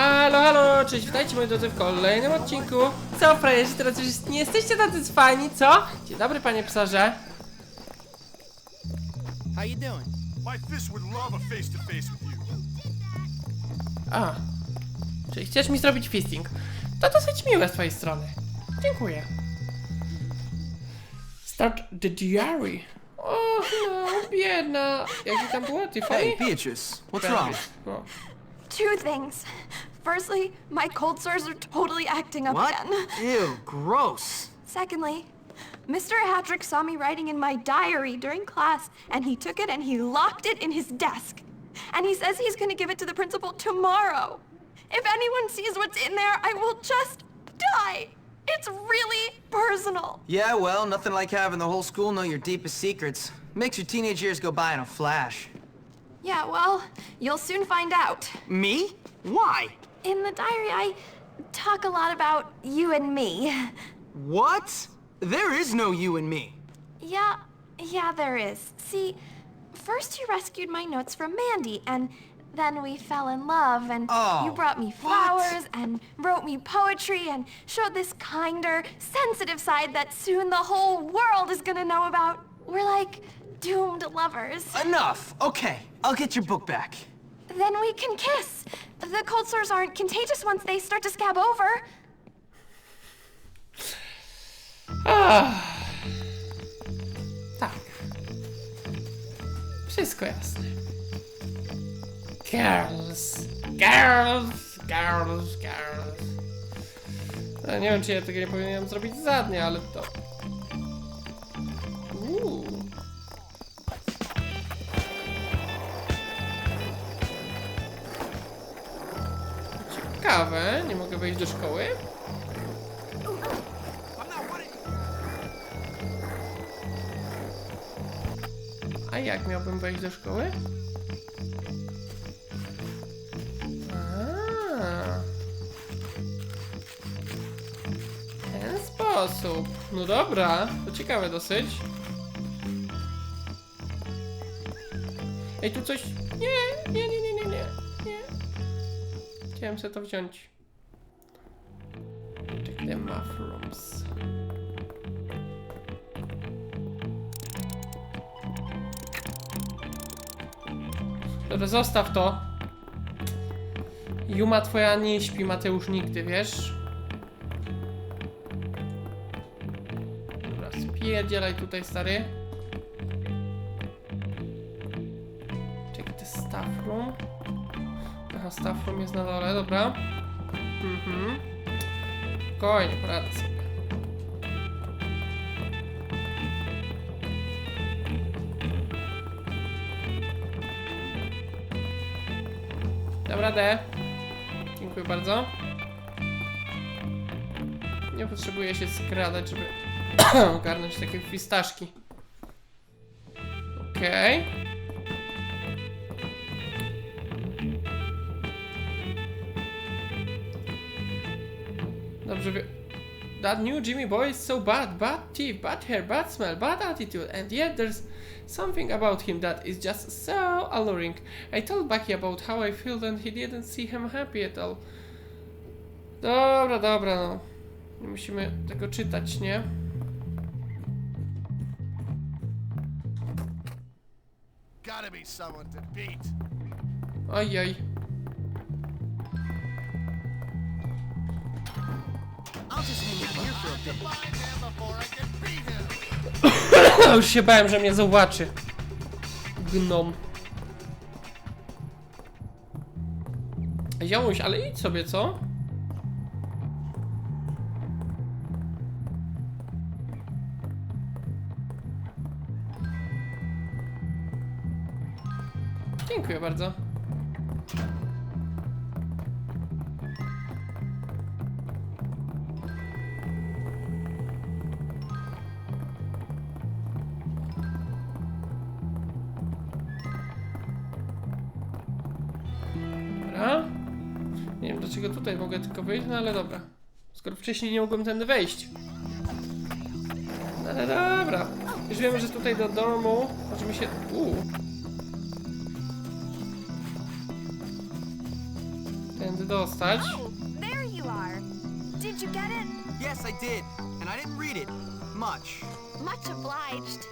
Halo, halo, cześć, witajcie moi drodzy w kolejnym odcinku. Co, frajerzy, teraz już nie jesteście tacy fajni, co? Dzień dobry, panie psarze. How you doing? My fist would love a face to face with you. A, czyli chcesz mi zrobić fisting? To dosyć miłe z twojej strony. Dziękuję. Start the diary. O, no, biedna. Jaki tam było, Tiffany? Hey, Beatrice, what's wrong? No. Two things. Firstly, my cold sores are totally acting up What? again. Ew, gross. Secondly, Mr. Hatrick saw me writing in my diary during class, and he took it and he locked it in his desk. And he says he's gonna give it to the principal tomorrow. If anyone sees what's in there, I will just die. It's really personal. Yeah, well, nothing like having the whole school know your deepest secrets. Makes your teenage years go by in a flash. Yeah, well, you'll soon find out. Me? Why? In the diary, I talk a lot about you and me. What? There is no you and me. Yeah, yeah, there is. See, first you rescued my notes from Mandy, and then we fell in love, and Oh, you brought me what? flowers, and wrote me poetry, and showed this kinder, sensitive side that soon the whole world is gonna know about. We're like doomed lovers. Enough. Okay, I'll get your book back. Then we can kiss. The cold sores aren't contagious once they start to scab over. Ach. Tak. Wszystko jasne. Girls, girls, girls, girls. Ja nie wiem, czy ja tego nie powinienem zrobić za dnie, ale to... Uuu. Ciekawe, nie mogę wejść do szkoły? A jak miałbym wejść do szkoły? Ten sposób. No dobra, to ciekawe dosyć. Ej, tu coś... Nie, nie. Chciałem sobie to wziąć. Check the mushrooms. Dobra, zostaw to. Juma twoja nie śpi, Mateusz nigdy, wiesz? Dobra, spierdzielaj tutaj, stary. Check the staff room. Staff room jest na dole, dobra. Mhm. Spokojnie, sobie. Dam radę. Dziękuję bardzo. Nie potrzebuję się skradać, żeby ogarnąć takie fistaszki. Okej. Dobrze That new Jimmy boy is so bad, bad teeth, bad hair, bad smell, bad attitude, and yet there's something about him that is just so alluring. I told Bucky about how I feel and he didn't see him happy at all. Dobra, dobra, no. Nie musimy tego czytać, nie? Gotta be someone to beat. Ojoj. Już się bałem, że mnie zobaczy. Gnom. Ziomuś, ale idź sobie, co? Dziękuję bardzo. Dlaczego tutaj mogę tylko wyjść, no ale dobra. Skoro wcześniej nie mogłem tędy wejść. No ale dobra. Już wiemy, że tutaj do domu możemy się... Uuu. tędy dostać. Oh. Did you get it? Yes, I did. And I didn't read it. Much. Much obliged.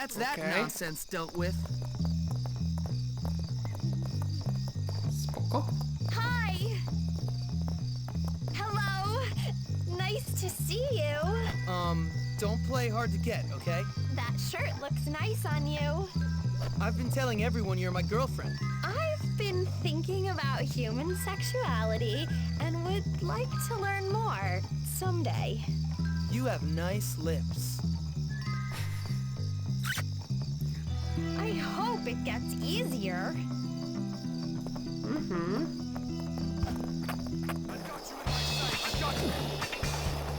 That's that Okay. nonsense dealt with. Spoko. Hi. Hello. Nice to see you. Um, don't play hard to get, okay? That shirt looks nice on you. I've been telling everyone you're my girlfriend. I've been thinking about human sexuality and would like to learn more someday. You have nice lips. I hope it gets easier.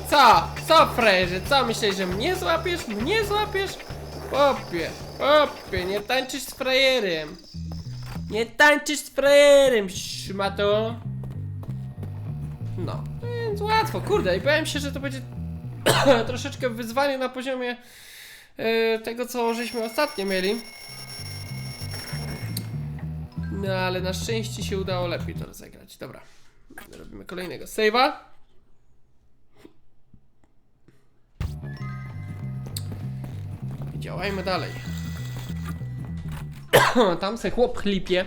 Co? Co, frajerze? Co, myślisz, że mnie złapiesz? Mnie złapiesz? Popie, popie, nie tańczysz z frajerem. Nie tańczysz z frajerem, szmato. No, więc łatwo, kurde, i bałem się, że to będzie troszeczkę wyzwanie na poziomie tego, co żeśmy ostatnio mieli. No, ale na szczęście się udało lepiej to rozegrać. Dobra, robimy kolejnego save'a. Działajmy dalej. Tam se chłop chlipie.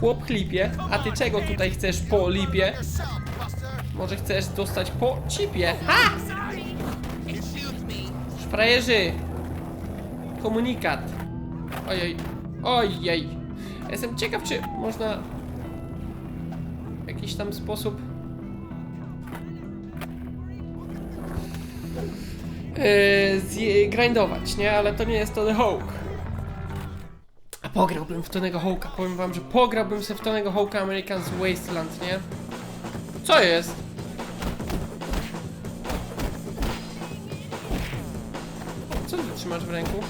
Chłop chlipie. A ty czego tutaj chcesz po lipie? Może chcesz dostać po cipie? Ha! Frajerzy! Komunikat. Ojej. Ojej. Jestem ciekaw, czy można w jakiś tam sposób yy, grindować, nie? Ale to nie jest Tony Hawk. A pograłbym w Tonego Hawka. Powiem wam, że pograłbym sobie w Tonego Hawka American's Wasteland, nie? Co jest? Trzymasz w ręku?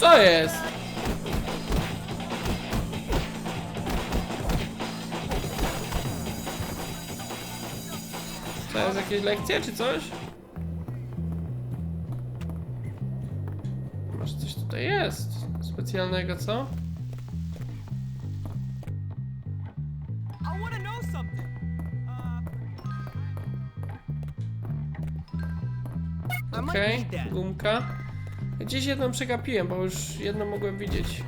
Co jest? To jest jakieś lekcje czy coś? Może coś tutaj jest specjalnego, co? Okej, gumka. Gdzieś jedną przegapiłem, bo już jedną mogłem widzieć.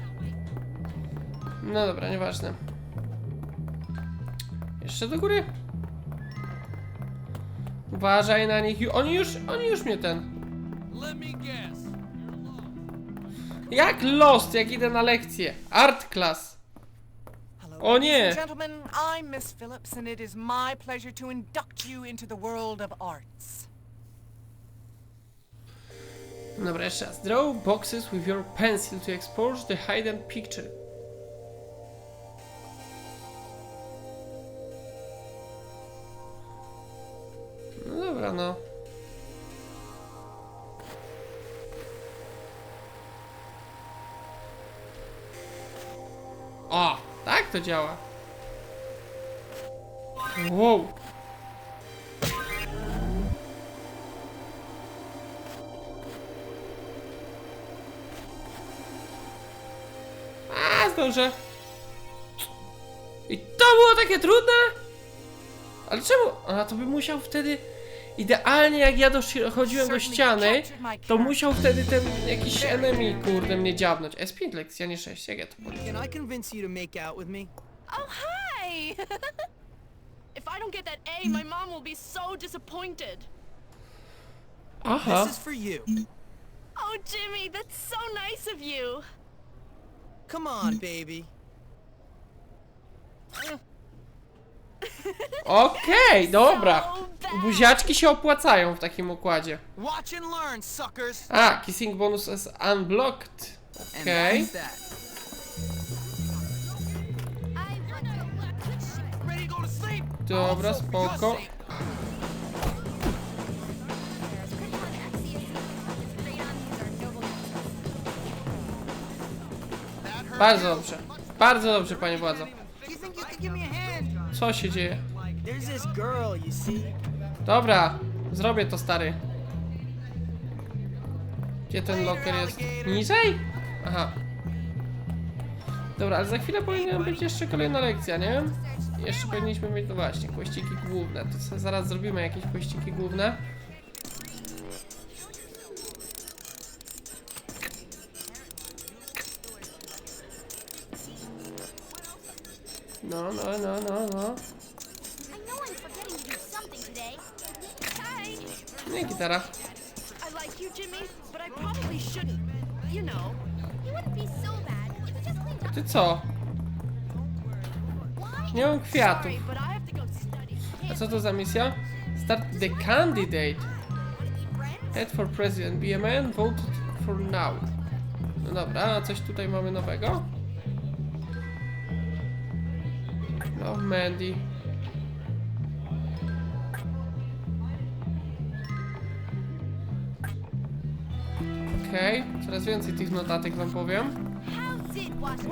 No dobra, nieważne. Jeszcze do góry. Uważaj na nich. Oni już, oni już mnie ten. Jak lost, jak idę na lekcję. Art class. Ladies nie. gentlemen. I'm Miss Phillips, and it is my pleasure to induct you into the world of arts. Dobra, jeszcze raz. Draw boxes with your pencil to expose the hidden picture. No dobra, no. O, tak to działa. Wow. A, zdążę. I to było takie trudne? Ale czemu? A, to by musiał wtedy... Idealnie jak ja dochodziłem do ściany, to musiał wtedy ten jakiś enemy, kurde, mnie dziabnąć. S5 lekcja, nie 6, jak ja to me? Oh, hi! if I don't get that A, my mom will be so disappointed. Aha. This is for you. Oh, Jimmy, that's so nice of you. Come on, baby. Okej, dobra. Buziaczki się opłacają w takim układzie. Watch and learn, suckers. A, kissing bonus is unblocked. And Okej. that's that. I want to. Ready to go to sleep? Dobra, spoko. Bardzo dobrze. Bardzo dobrze, panie władzo. Co się dzieje? Dobra, zrobię to stary. Gdzie ten locker jest? Niżej? Aha. Dobra, ale za chwilę powinna być jeszcze kolejna lekcja, nie? Jeszcze powinniśmy mieć, no właśnie, pościgi główne. To zaraz zrobimy jakieś pościgi główne. So bad if we just cleaned up. Ty co? Nie mam kwiatów. A co to za misja? Start the candidate. Head for president. Be a man. Vote for now. No dobra, a coś tutaj mamy nowego? Mandy. Okej, coraz więcej tych notatek wam powiem.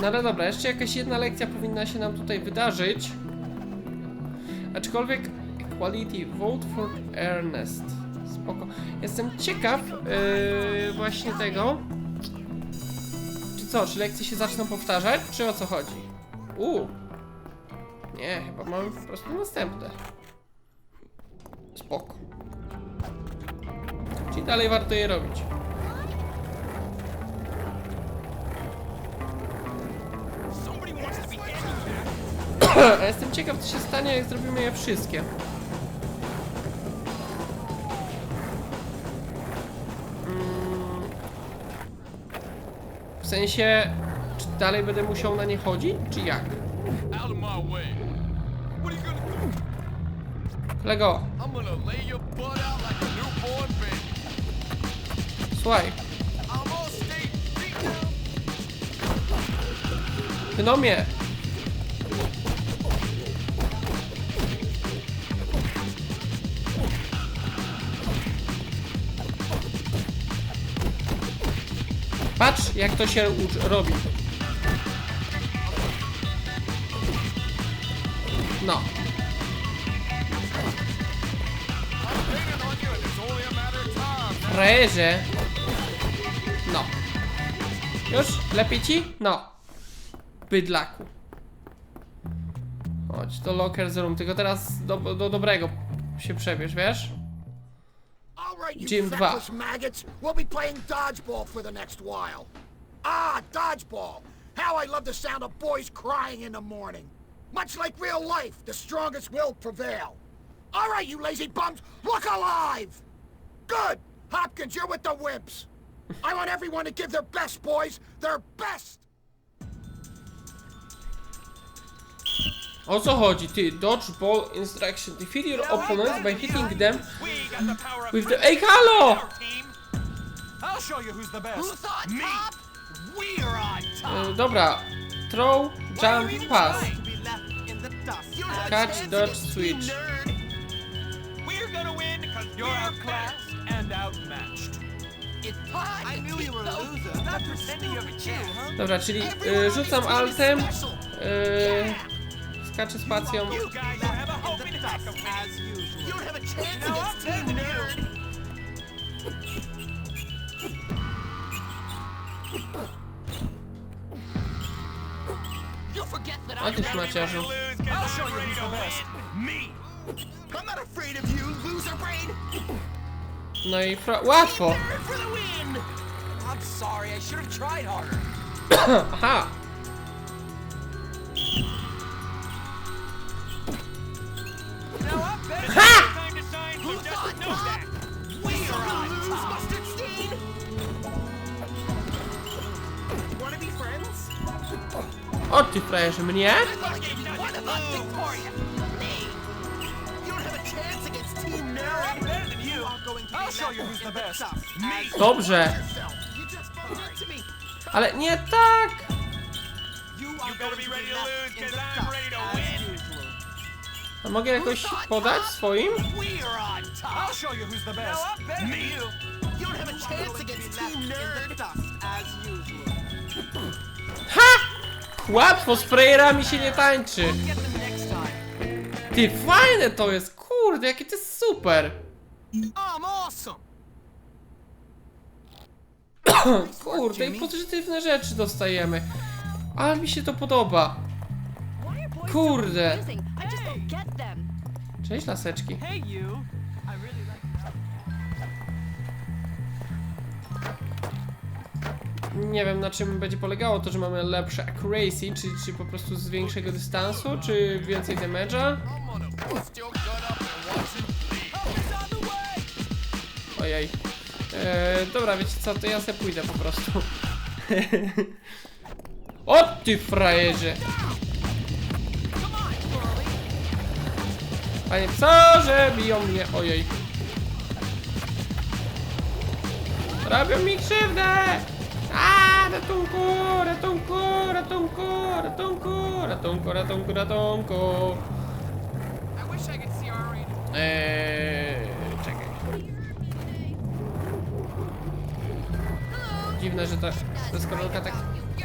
No ale dobra, jeszcze jakaś jedna lekcja powinna się nam tutaj wydarzyć. Aczkolwiek Equality Vote for Ernest. Spoko. Jestem ciekaw yy, właśnie tego. Czy co, czy lekcje się zaczną powtarzać, czy o co chodzi? U. Nie, chyba mamy po prostu następne. Spoko. Czyli dalej warto je robić. A jestem ciekaw, co się stanie, jak zrobimy je wszystkie. Mm. W sensie, czy dalej będę musiał na nie chodzić, czy jak? out of my way. Baby. słuchaj, down. Gnomie! Patrz, jak to się robi. No. Frajerze. No. Już? Lepiej ci? No. Bydlaku. Chodź do locker room, tylko teraz do, do dobrego się przebierz, wiesz? All right, you Jim feckless dwa. maggots. We'll be playing dodgeball for the next while. Ah, dodgeball. How I love the sound of boys crying in the morning. Much like real life, the strongest will prevail. All right, you lazy bums, look alive! Good! Hopkins, you're with the wimps. I want everyone to give their best, boys. Their best! O co chodzi, ty? Dodgeball instruction. Defeat your opponents by hitting them We got the power of with the... Ej, halo! I'll show you who's the best. Who thought Me. top? We're on top! E, dobra. Throw, jump, pass. To be left in the dust. Catch, dodge, switch. We're gonna win because you're outclassed and outmatched. Dobra, czyli y, rzucam altem, y, skaczę spacją. A ty szmaciarzu. I'm not afraid of you, loser brain. No i fra- łatwo. Nerd for the win. I'm sorry, I should have tried harder. Aha. Now I'm better. Time to don't have a chance against Team Nerd. as usual. Ha! Łatwo, z frayerami się nie tańczy. Ty, fajne to jest, kurde, jakie to jest super. I'm awesome! Kurde, i pozytywne rzeczy dostajemy. Ale mi się to podoba. Kurde. Cześć, laseczki. Nie wiem na czym będzie polegało to, że mamy lepsze accuracy, czy, czy po prostu z większego dystansu, czy więcej damage'a. Ojej. E, dobra, wiecie co, to ja se pójdę po prostu. o ty frajerze! Panie psarze, biją mnie, ojej. Robią mi krzywdę! A, ratunku, ratunku, ratunku, ratunku, ratunku, ratunku, ratunku. Eee, Dziwne, że ta deskorolka tak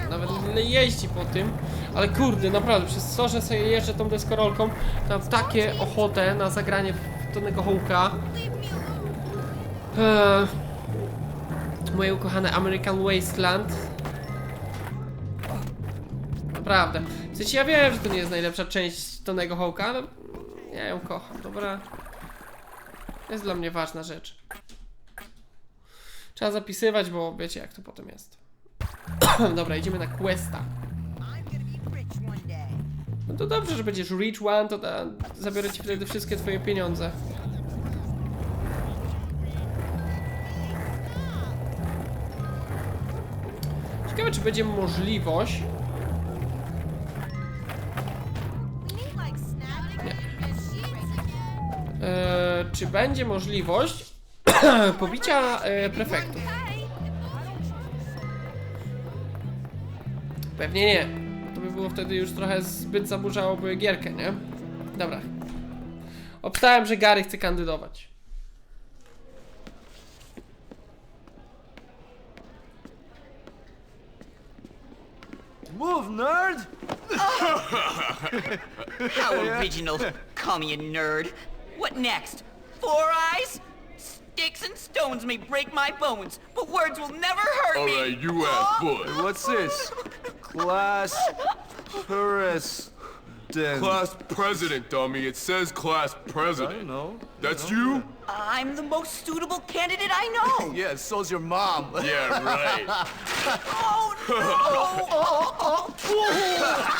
nawet nie jeździ po tym, ale kurde, naprawdę, przez to, że sobie jeżdżę tą deskorolką, mam takie ochotę na zagranie w Tonego Hołka. Eee, moje ukochane American Wasteland. Naprawdę. W sensie ja wiem, że to nie jest najlepsza część Tonego Hołka, ale ja ją kocham, dobra? To jest dla mnie ważna rzecz. Trzeba zapisywać, bo wiecie jak to potem jest. Dobra, idziemy na questa. No to dobrze, że będziesz rich one, to da, zabiorę ci wtedy wszystkie twoje pieniądze. Ciekawe, czy będzie możliwość e, czy będzie możliwość pobicia e, prefektów? Pewnie nie. To by było wtedy już trochę zbyt zaburzałoby gierkę, nie? Dobra. Obstałem, że Gary chce kandydować. Move, nerd! How original. Call me a nerd. What next? Four eyes? Sticks and stones may break my bones, but words will never hurt All me. right, you asked oh. for. What's this? Class president. Class president, dummy. It says class president. I know. That's you? I'm the most suitable candidate I know. Yeah, so's your mom. Yeah, right. Oh no!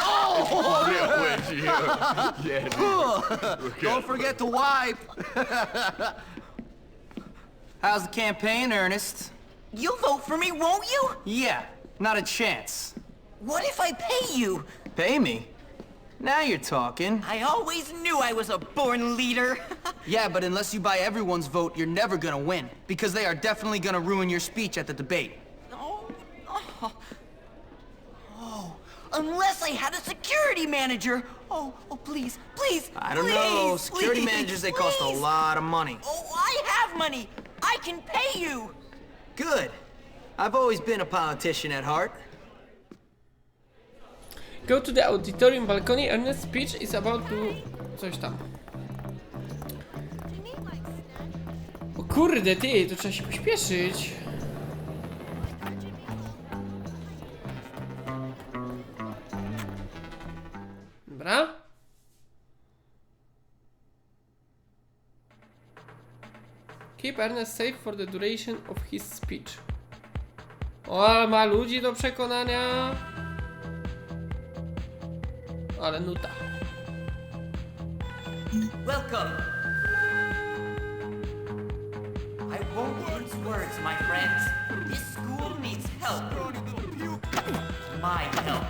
oh, yeah, wait, yeah. Yeah, dude. Okay. Don't forget to wipe. How's the campaign, Ernest? You'll vote for me, won't you? Yeah, not a chance. What if I pay you? Pay me? Now you're talking. I always knew I was a born leader. Yeah, but unless you buy everyone's vote, you're never gonna win. Because they are definitely gonna ruin your speech at the debate. Oh, oh. Oh, unless I had a security manager. Oh, oh, please, please, I don't know. Security please, managers, they cost a lot of money. Oh, I have money. I can pay you. Good. I've always been a politician at heart. Go to the auditorium balcony. Ernest speech is about to... Coś tam. O kurde, ty, to trzeba się pośpieszyć. Dobra. Keep Ernest safe for the duration of his speech. O, ma ludzi do przekonania. Ale nuta. Welcome. I won't mince words, my friends. This school needs help. My help.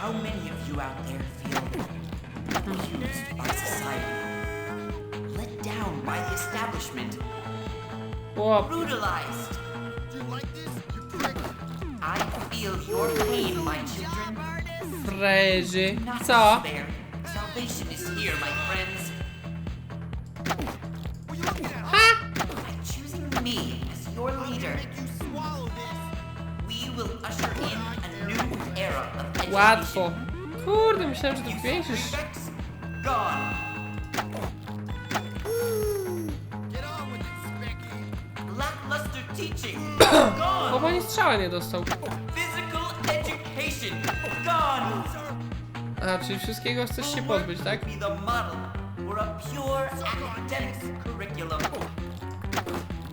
How many of you out there feel abused by society? Let down by the establishment? O, Brutalized? I feel your pain, my children. freży. Not Co? despair. Salvation is here, my friends. By choosing me as your leader, we will usher in a new era of education. Łatwo. Kurde, myślałem, że to większysz. Gone. Chyba ani strzała nie dostał. A, czyli wszystkiego chcesz się pozbyć, tak?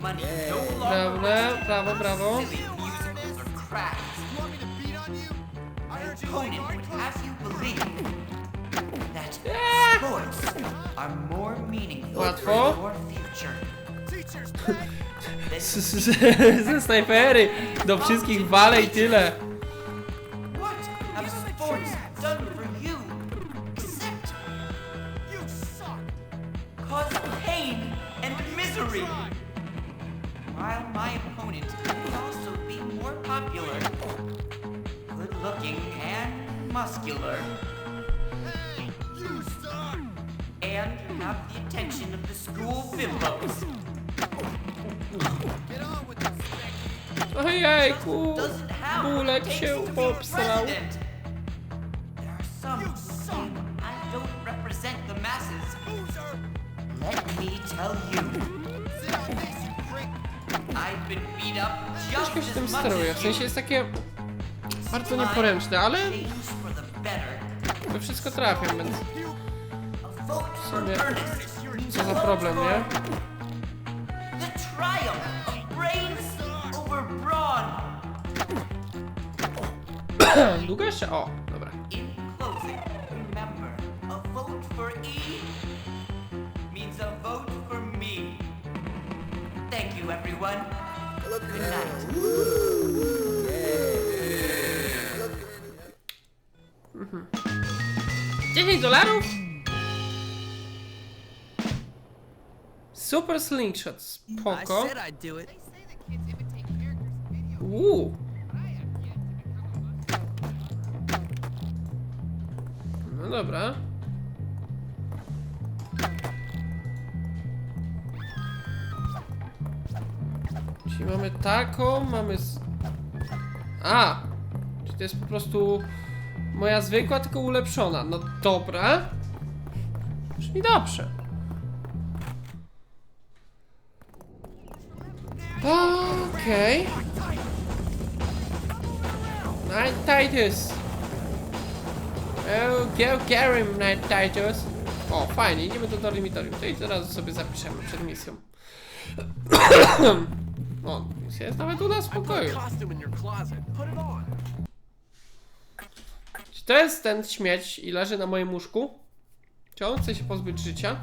Money no Brawo, brawo, Łatwo. Z- z- z- Ze snajpery do wszystkich wale i tyle. Some who claim I don't represent the masses. Loser! Let me tell you, you! I've been beat up just ciężko się tym as much steruje. as you. sensie jest takie bardzo nieporęczne, ale Change for the better. we wszystko trafią, więc A vote for sumie Ernest. co za problem, nie? The triumph of brains over brawn. Długo jeszcze? O, Good night. 10 dolarów? Super slingshot, spoko. Uuu. No dobra. Taką, mamy... Z... A! Czy to jest po prostu moja zwykła, tylko ulepszona. No dobra. Czyli dobrze. Okej. Night Titus. Oh, go him, Night Titus. O, fajnie, idziemy do dormitorium. To i teraz sobie zapiszemy przed misją. Misja jest nawet u nas w pokoju. Czy to jest ten śmieć i leży na moim łóżku? Czy on chce się pozbyć życia?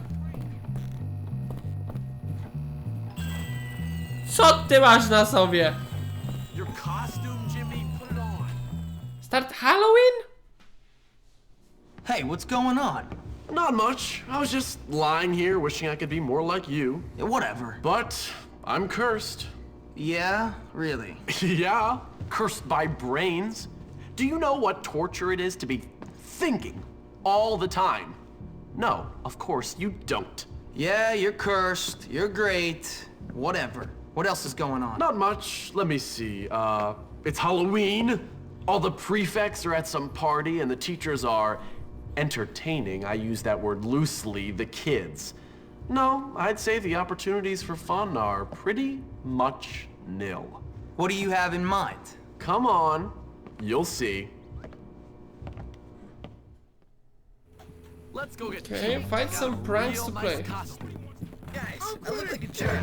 Co ty masz na sobie? Start Halloween? Hey, what's going on? Not much. I was just lying here wishing I could be more like you. Yeah, whatever. But I'm cursed. Yeah, really. yeah, cursed by brains. Do you know what torture it is to be thinking all the time? No, of course you don't. Yeah, you're cursed. You're great. Whatever. What else is going on? Not much. Let me see. Uh, it's Halloween. All the prefects are at some party, and the teachers are entertaining. I use that word loosely, the kids. No, I'd say the opportunities for fun are pretty much nil. What do you have in mind? Come on, you'll see. Let's go get Okay, Jimmy. find some pranks to play. Costume. Guys, I look like a jerk.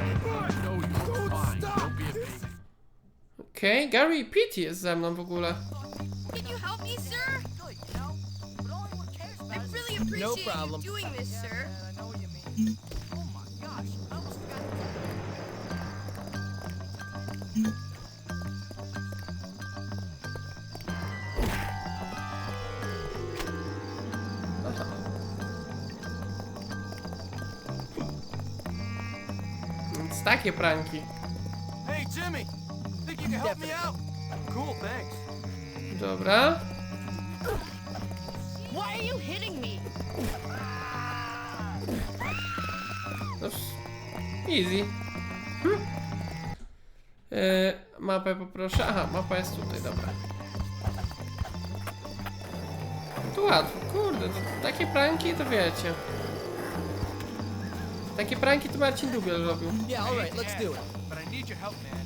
No, you're fine. Don't be a baby. Okej, Gary i Pete jest ze mną w ogóle. Can you help me, sir? Good, you know? But all anyone cares about I is- really appreciate you doing this, sir. Takie pranki. Hey, Jimmy. Think you can help me out? Cool, thanks. Dobra. Why are you hitting me? No, easy. Hm. E, mapę poproszę. Aha, mapa jest tutaj, dobra. Tu łatwo. Kurde, to, takie pranki to wiecie. Takie pranki to Marcin Dubiel robił. Yeah, all right, let's do it. But I need your help, man.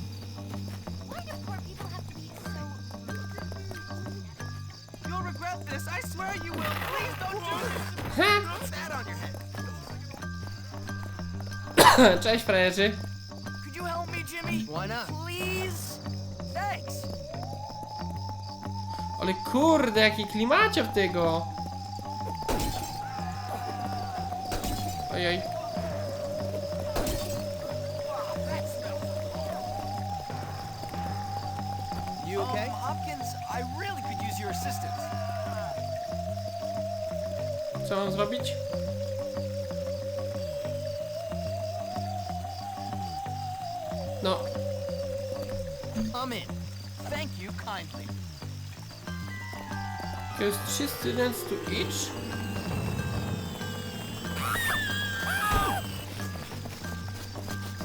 Why do poor people have to be so... You'll regret this. I swear you will. Please don't do this. Ha! What's that on your head? Cześć frajerzy. Could you help me, Jimmy? Why not? Please? Thanks. Ale kurde, jaki klimacie w tego. Ojej. Co mam zrobić? No, kindly. There's three students to each.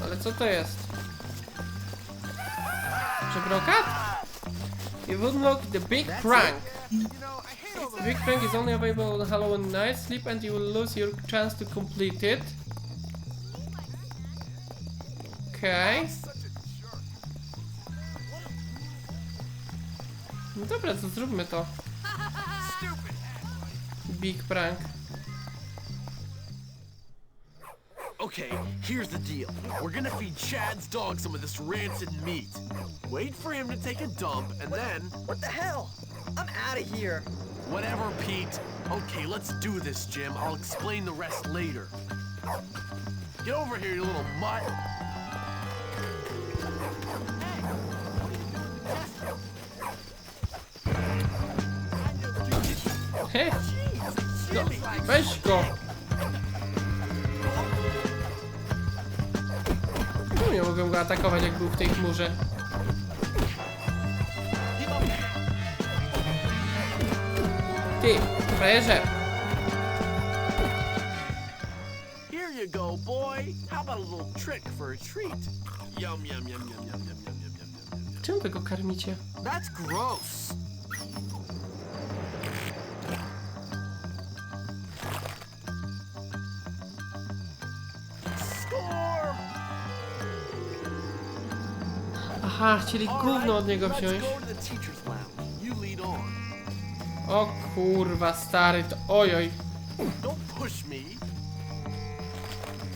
Ale co to jest? Przebrokat? You unlock the big prank. The big prank is only available on Halloween night. Sleep and you will lose your chance to complete it. Okay. No dobra, to zróbmy to. Big prank. Okay, here's the deal. We're gonna feed Chad's dog some of this rancid meat. Wait for him to take a dump, and then. What the hell? I'm out of here. Whatever, Pete. Okay, let's do this, Jim. I'll explain the rest later. Get over here, you little mutt. He! No, weź go! Nie mogłem go atakować, jak był w tej chmurze? Ty, frajerze! Here you go, boy. How about a little trick for a treat? Yum, yum, yum, yum, yum, yum, yum, yum, yum, yum. Czym wy go karmicie? That's gross. Aha, chcieli gówno od niego wziąć. O kurwa, stary, to ojoj. Me.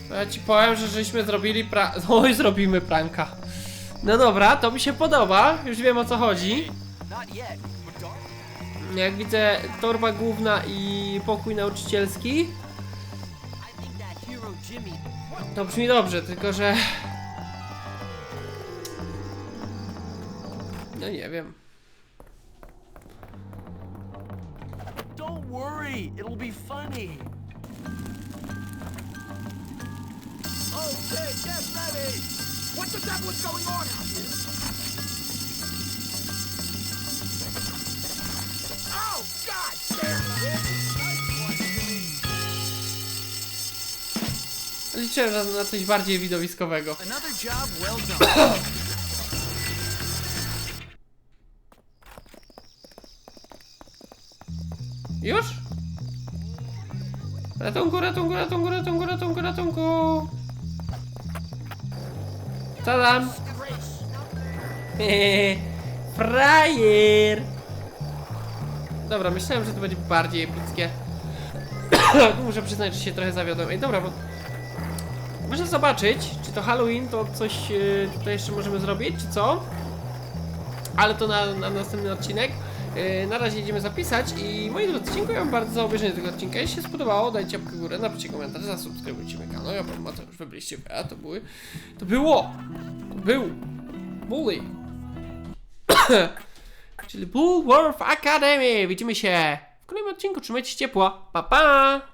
To ja ci powiem, że żeśmy zrobili pra... Oj, zrobimy pranka. No dobra, to mi się podoba, już wiem o co chodzi. Jak widzę, torba główna i pokój nauczycielski. To brzmi dobrze, tylko że... No nie wiem. Worry, it'll be funny. Okay, get ready! What the devil is going on out here? Oh, God damn it! Liczę na coś bardziej widowiskowego. Another job well done. Już? Ratunku, ratunku, ratunku, ratunku, ratunku, ratunku! Tadam! Hehehe, Frajer! Dobra, myślałem, że to będzie bardziej epickie. Muszę przyznać, że się trochę zawiodłem. Ej, dobra, bo... Muszę zobaczyć, czy to Halloween to coś yy, tutaj jeszcze możemy zrobić, czy co? Ale to na, na następny odcinek. Yy, na razie idziemy zapisać i moi drodzy, dziękuję wam bardzo za obejrzenie tego odcinka. Jeśli się spodobało, dajcie łapkę górę, napiszcie komentarz, zasubskrybujcie mój kanał. Ja powiem, Mateusz, wy byliście a to były... To było! To był! Bully! Czyli Bullworth Academy! Widzimy się w kolejnym odcinku, trzymajcie się ciepło, pa pa!